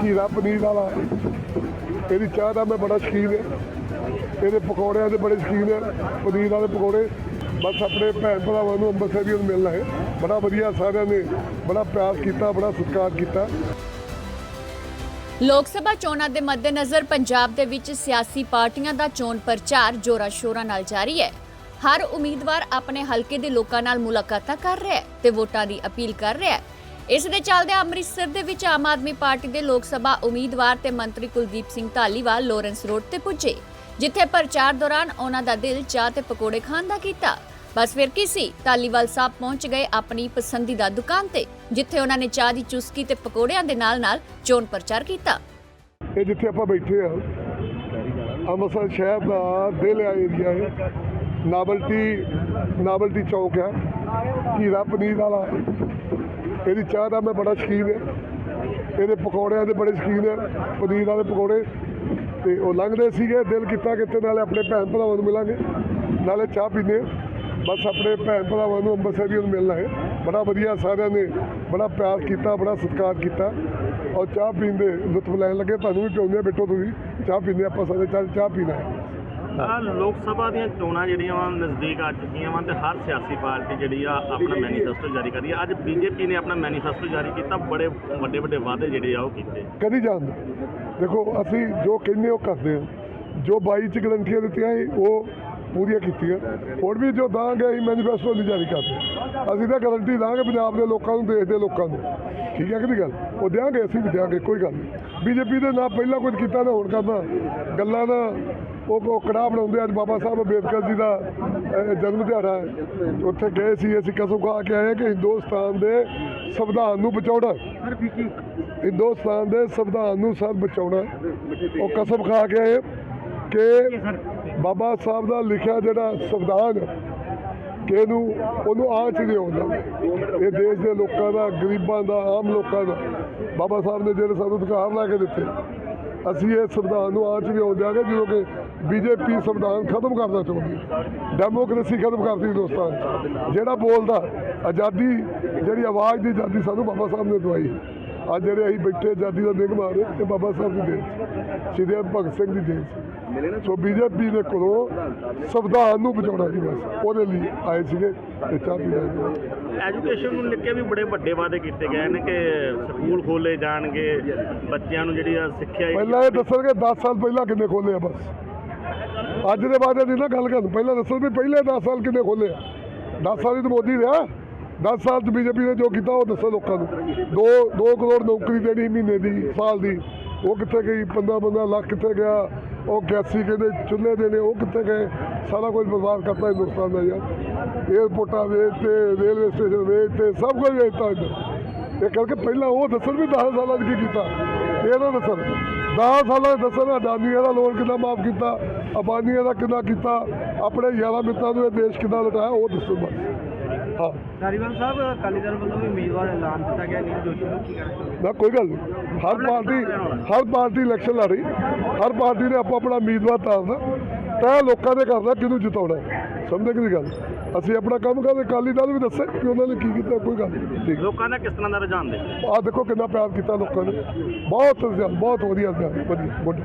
ਕੀਰਾ ਪਨੀਰ ਵਾਲਾ ਇਹਦੀ ਚਾਹ ਦਾ ਮੈਂ ਬੜਾ ਸ਼ੌਕੀਨ ਹੈ। ਇਹਦੇ ਪਕੌੜਿਆਂ ਦੇ ਬੜੇ ਸ਼ੌਕੀਨ ਹੈ। ਪਨੀਰ ਵਾਲੇ ਪਕੌੜੇ। ਬਸ ਆਪਣੇ ਭੈਣ ਭਰਾਵਾਂ ਨੂੰ ਅੰਮ੍ਰਿਤਸਰੀਆਂ ਨੂੰ ਮਿਲਣਾ ਹੈ। ਬੜਾ ਵਧੀਆ ਸਾਰਿਆਂ ਨੇ ਬੜਾ ਪਿਆਰ ਕੀਤਾ, ਬੜਾ ਸਤਿਕਾਰ ਕੀਤਾ। ਲੋਕ ਸਭਾ ਚੋਣਾਂ ਦੇ ਮੱਦੇਨਜ਼ਰ ਪੰਜਾਬ ਦੇ ਵਿੱਚ ਸਿਆਸੀ ਪਾਰਟੀਆਂ ਦਾ ਚੋਣ ਪ੍ਰਚਾਰ ਜੋਰਾਂ ਸ਼ੋਰਾਂ ਨਾਲ ਜਾਰੀ ਹੈ। ਹਰ ਉਮੀਦਵਾਰ ਆਪਣੇ ਹਲਕੇ ਦੇ ਲੋਕਾਂ ਨਾਲ ਮੁਲਾਕਾਤਾਂ ਕਰ ਰਿਹਾ ਹੈ ਤੇ ਵੋਟਾਂ ਦੀ ਅਪੀਲ ਕਰ ਰਿਹਾ ਹੈ। ਇਸ ਦੇ ਚੱਲਦੇ ਅੰਮ੍ਰਿਤਸਰ ਦੇ ਵਿੱਚ ਆਮ ਆਦਮੀ ਪਾਰਟੀ ਦੇ ਲੋਕ ਸਭਾ ਉਮੀਦਵਾਰ ਤੇ ਮੰਤਰੀ ਕੁਲਦੀਪ ਸਿੰਘ ਢਾਲੀਵਾਲ ਲੋਰੈਂਸ ਰੋਡ ਤੇ ਪੁੱਜੇ, ਜਿੱਥੇ ਪ੍ਰਚਾਰ ਦੌਰਾਨ ਉਹਨਾਂ ਦਾ ਦਿਲ ਚਾਹ ਤੇ ਪਕੌੜੇ ਖਾਣ ਦਾ ਕੀਤਾ। ਬਸ ਫਿਰ ਕੀ ਸੀ ਢਾਲੀਵਾਲ ਸਾਹਿਬ ਪਹੁੰਚ ਗਏ ਆਪਣੀ ਪਸੰਦੀਦਾ ਦੁਕਾਨ ਤੇ, ਜਿੱਥੇ ਉਹਨਾਂ ਨੇ ਚਾਹ ਦੀ ਚੁਸਕੀ ਤੇ ਪਕੌੜਿਆਂ ਦੇ ਨਾਲ-ਨਾਲ ਚੋਣ ਪ੍ਰਚਾਰ ਕੀਤਾ। ਇਹ ਜਿੱਥੇ ਆਪਾਂ ਬੈਠੇ ਆ, ਅੰਮ੍ਰਿਤਸਰ ਸ਼ਹਿਰ ਦਾ ਦਿਲ ਆ ਏਰੀਆ ਹੈ ਨਾਵਲਟੀ ਨਾਵਲਟੀ ਚੌਕ ਆ ਕੀਰਾ ਪਨੀਰ ਵਾਲਾ। ਇਹਦੀ ਚਾਹ ਦਾ ਮੈਂ ਬੜਾ ਸ਼ੌਕੀਨ ਹਾਂ। ਇਹਦੇ ਪਕੌੜਿਆਂ ਦੇ ਬੜੇ ਸ਼ੌਕੀਨ ਹੈ। ਪਨੀਰ ਵਾਲੇ ਪਕੌੜੇ। ਤੇ ਉਹ ਲੰਘਦੇ ਸੀਗੇ ਦਿਲ ਕੀਤਾ ਕਿਤੇ ਨਾਲੇ ਆਪਣੇ ਭੈਣ ਭਰਾਵਾਂ ਨੂੰ ਮਿਲਾਂਗੇ। ਨਾਲੇ ਚਾਹ ਪੀਂਦੇ ਬਸ ਆਪਣੇ ਭੈਣ ਭਰਾਵਾਂ ਨੂੰ ਅੰਮ੍ਰਿਤਸਰੀਆਂ ਨੂੰ ਮਿਲਣਾ ਹੈ। ਬੜਾ ਵਧੀਆ ਸਾਰਿਆਂ ਨੇ ਬੜਾ ਪਿਆਰ ਕੀਤਾ ਬੜਾ ਸਤਿਕਾਰ ਕੀਤਾ। ਔਰ ਚਾਹ ਪੀਂਦੇ ਲੁਤਫ ਲੈਣ ਲੱਗੇ। ਤੁਹਾਨੂੰ ਵੀ ਪਿਉਂਦੇ ਆ, ਬੈਠੋ ਤੁਸੀਂ। ਚਾਹ ਪੀਂਦੇ ਆਪਾਂ ਸਾਰੇ। ਚਾਹ ਚਾਹ ਪੀਣਾ ਹੈ। ਆ ਲੋਕ ਸਭਾ ਦੀਆਂ ਚੋਣਾਂ ਜਿਹੜੀਆਂ ਵਾ ਨਜ਼ਦੀਕ ਆ ਚੁੱਕੀਆਂ ਵਾ ਤੇ ਹਰ ਸਿਆਸੀ ਪਾਰਟੀ ਜਿਹੜੀ ਆ ਆਪਣਾ ਮੈਨੀਫੈਸਟੋ ਜਾਰੀ ਕਰ ਰਹੀ ਆ। ਅੱਜ ਬੀਜੇਪੀ ਨੇ ਆਪਣਾ ਮੈਨੀਫੈਸਟੋ ਜਾਰੀ ਕੀਤਾ, ਬੜੇ ਵੱਡੇ ਵੱਡੇ ਵਾਅਦੇ ਜਿਹੜੇ ਆ ਉਹ ਕੀਤੇ। ਕਦੀ ਜਾਣਦੇ ਦੇਖੋ, ਅਸੀਂ ਜੋ ਕਹਿੰਦੇ ਉਹ ਕਰਦੇ ਹਾਂ ਜੋ 22 ਚ ਗਰੰਟੀਆਂ ਦਿੱਤੀਆਂ ਸੀ, ਉਹ ਪੂਰੀਆਂ ਕੀਤੀਆਂ। ਹੁਣ ਵੀ ਜੋ ਦਾਂਗੇ ਅਸੀਂ ਮੈਨੀਫੈਸਟੋ ਨਹੀਂ ਜਾਰੀ ਕਰਦੇ ਅਸੀਂ ਤਾਂ ਗਰੰਟੀ ਦਾਂਗੇ ਪੰਜਾਬ ਦੇ ਲੋਕਾਂ ਨੂੰ ਦੇਸ਼ ਦੇ ਲੋਕਾਂ ਨੂੰ। ਠੀਕ ਹੈ ਕਿ ਨਹੀਂ ਗੱਲ? ਉਹ ਦਿਆਂਗੇ ਅਸੀਂ ਵੀ ਦਿਆਂਗੇ ਕੋਈ ਗੱਲ ਨਹੀਂ। ਬੀਜੇਪੀ ਦੇ ਨਾ ਪਹਿਲਾਂ ਕੁਝ ਕੀਤਾ ਨਾ ਹੁਣ ਕਰਨਾ। ਗੱਲਾਂ ਦਾ ਉਹ ਕੜਾਹ ਬਣਾਉਂਦੇ ਅੱਜ ਬਾਬਾ ਸਾਹਿਬ ਅੰਬੇਦਕਰ ਜੀ ਦਾ ਜਨਮ ਦਿਹਾੜਾ ਹੈ। ਉੱਥੇ ਗਏ ਸੀ ਅਸੀਂ ਕਸਮ ਖਾ ਕੇ ਆਏ ਕਿ ਹਿੰਦੁਸਤਾਨ ਦੇ ਸੰਵਿਧਾਨ ਨੂੰ ਬਚਾਉਣਾ ਹਿੰਦੁਸਤਾਨ ਦੇ ਸੰਵਿਧਾਨ ਨੂੰ ਸਰ ਬਚਾਉਣਾ ਉਹ ਕਸਮ ਖਾ ਕੇ ਆਏ ਕਿ ਬਾਬਾ ਸਾਹਿਬ ਦਾ ਲਿਖਿਆ ਜਿਹੜਾ ਸੰਵਿਧਾਨ ਕਿ ਇਹਨੂੰ, ਉਹਨੂੰ ਆਂਚ ਨਹੀਂ ਆਉਂਦਾ। ਇਹ ਦੇਸ਼ ਦੇ ਲੋਕਾਂ ਦਾ, ਗਰੀਬਾਂ ਦਾ, ਆਮ ਲੋਕਾਂ ਦਾ। ਬਾਬਾ ਸਾਹਿਬ ਨੇ ਜਿਹੜੇ ਸਾਨੂੰ ਅਧਿਕਾਰ ਲਾ ਕੇ ਦਿੱਤੇ, ਅਸੀਂ ਇਹ ਸੰਵਿਧਾਨ ਨੂੰ ਆਂਚ ਨਹੀਂ ਆਉਣ ਦਿਆਂਗੇ, ਜਦੋਂ ਕਿ ਬੀਜੇਪੀ ਸੰਵਿਧਾਨ ਖਤਮ ਕਰਨਾ ਚਾਹੁੰਦੀ ਡੈਮੋਕ੍ਰੇਸੀ ਖਤਮ ਕਰਦੀ ਹਿੰਦੁਸਤਾਨ 'ਚ। ਜਿਹੜਾ ਬੋਲਦਾ, ਆਜ਼ਾਦੀ, ਜਿਹੜੀ ਆਵਾਜ਼ ਦੀ ਆਜ਼ਾਦੀ ਸਾਨੂੰ ਬਾਬਾ ਸਾਹਿਬ ਨੇ ਦਵਾਈ ਅੱਜ ਜਿਹੜੇ ਅਸੀਂ ਬੈਠੇ ਆਜ਼ਾਦੀ ਦਾ ਆ ਰਹੇ ਇਹ ਬਾਬਾ ਸਾਹਿਬ ਦੀ ਦੇਣ ਸ਼੍ਰੀ ਭਗਤ ਸਿੰਘ ਦੀ ਦੇਣ ਸੋ ਬੀਜੇਪੀ ਦੇ ਕੋਲੋਂ ਸੰਵਿਧਾਨ ਨੂੰ ਬਚਾਉਣਾ ਸੀ ਬਸ ਉਹਦੇ ਲਈ ਆਏ ਸੀਗੇ ਤੇ ਚਾਹ ਪੀ ਰਹੇ। ਐਜੂਕੇਸ਼ਨ ਨੂੰ ਲੈ ਕੇ ਵੀ ਬੜੇ ਵੱਡੇ ਵਾਅਦੇ ਕੀਤੇ ਗਏ ਨੇ ਕਿ ਸਕੂਲ ਖੋਲੇ ਜਾਣਗੇ ਬੱਚਿਆਂ ਨੂੰ ਜਿਹੜੀ ਸਿੱਖਿਆ ਪਹਿਲਾਂ ਇਹ ਦੱਸਣਗੇ 10 ਸਾਲ ਪਹਿਲਾਂ ਕਿੰਨੇ ਖੋਲੇ ਆ ਬਸ। ਅੱਜ ਦੇ ਬਾਅਦ ਨਹੀਂ ਨਾ ਗੱਲ ਕਰਨ ਪਹਿਲਾਂ ਦੱਸੋ ਵੀ ਪਹਿਲੇ 10 ਸਾਲ ਕਿੰਨੇ ਖੋਲੇ ਆ। 10 ਸਾਲ ਹੀ ਤਾਂ ਮੋਦੀ ਰਿਹਾ। 10 ਸਾਲ ਚ ਬੀਜੇਪੀ ਨੇ ਜੋ ਕੀਤਾ ਉਹ ਦੱਸੋ ਲੋਕਾਂ ਨੂੰ। 2 2 ਕਰੋੜ ਨੌਕਰੀ ਦੇਣੀ ਮਹੀਨੇ ਦੀ, ਸਾਲ ਦੀ। ਉਹ ਕਿੱਥੇ ਗਈ? 15 15 ਲੱਖ ਕਿੱਥੇ ਗਿਆ? ਉਹ ਗੈਸੀ ਕਹਿੰਦੇ ਚੁੱਲ੍ਹੇ ਦੇਣੇ, ਉਹ ਕਿੱਥੇ ਗਏ? ਸਾਰਾ ਕੁਝ ਬਰਬਾਦ ਕਰਤਾ ਹਿੰਦੁਸਤਾਨ ਦਾ ਯਾਰ। ਏਅਰਪੋਰਟਾਂ ਵੇਚ ਤੇ ਰੇਲਵੇ ਸਟੇਸ਼ਨ ਵੇਚ ਤੇ ਸਭ ਕੁਝ ਵੇਚਤਾ ਇੱਧਰ ਇਹ ਕਰਕੇ ਪਹਿਲਾਂ ਉਹ ਦੱਸਣ ਵੀ 10 ਸਾਲਾਂ 'ਚ ਕੀ ਕੀਤਾ? ਇਹ ਨਾ ਦੱਸਣ। 10 ਸਾਲਾਂ 'ਚ ਦੱਸਣ, ਅਡਾਨੀਆਂ ਦਾ ਲੋਨ ਕਿੰਨਾ ਮਾਫ ਕੀਤਾ? ਅਬਾਨੀਆਂ ਦਾ ਕਿੰਨਾ ਕੀਤਾ? ਆਪਣੇ ਯਾਰਾਂ ਮਿੱਤਰਾਂ ਨੂੰ ਇਹ ਦੇਸ਼ ਕਿੰਨਾ ਲਟਾਇਆ, ਉਹ ਦੱਸਣ ਬਸ। ਹਾਂ ਧਾਰੀਵਾਲ ਸਾਹਿਬ ਅਕਾਲੀ ਦਲ ਵੱਲੋਂ ਵੀ ਉਮੀਦਵਾਰ ਐਲਾਨ ਦਿੱਤਾ ਗਿਆ ਨੀਲ ਜੋਸ਼ੀ ਨੂੰ ਕੀ ਕਹਿਣਾ ਚਾਹੁੰਦੇ ਨਾ ਕੋਈ ਗੱਲ ਨਹੀਂ। ਹਰ ਪਾਰਟੀ ਹਰ ਪਾਰਟੀ ਇਲੈਕਸ਼ਨ ਲੜ ਰਹੀ। ਹਰ ਪਾਰਟੀ ਨੇ ਆਪੋ ਆਪਣਾ ਉਮੀਦਵਾਰ ਤਾਰਨਾ। ਤੈਅ ਲੋਕਾਂ ਨੇ ਕਰਨਾ ਕਿਹਨੂੰ ਜਿਤਾਉਣਾ ਸਮਝਦੇ ਕਿ ਗੱਲ? ਅਸੀਂ ਆਪਣਾ ਕੰਮ ਕਰਦੇ ਅਕਾਲੀ ਦਲ ਵੀ ਦੱਸੇ ਕਿ ਉਹਨਾਂ ਨੇ ਕੀ ਕੀਤਾ ਕੋਈ ਗੱਲ ਨਹੀਂ। ਠੀਕ। ਲੋਕਾਂ ਦਾ ਕਿਸ ਤਰ੍ਹਾਂ ਦਾ ਰੁਝਾਨ ਦੇ ਆ ਦੇਖੋ ਕਿੰਨਾ ਪਿਆਰ ਕੀਤਾ ਲੋਕਾਂ ਨੇ। ਬਹੁਤ ਜ਼ਿਆਦਾ ਬਹੁਤ ਵਧੀਆ ਜ਼ਿਆਦਾ ਵਧੀਆ ਗੁੱਡ।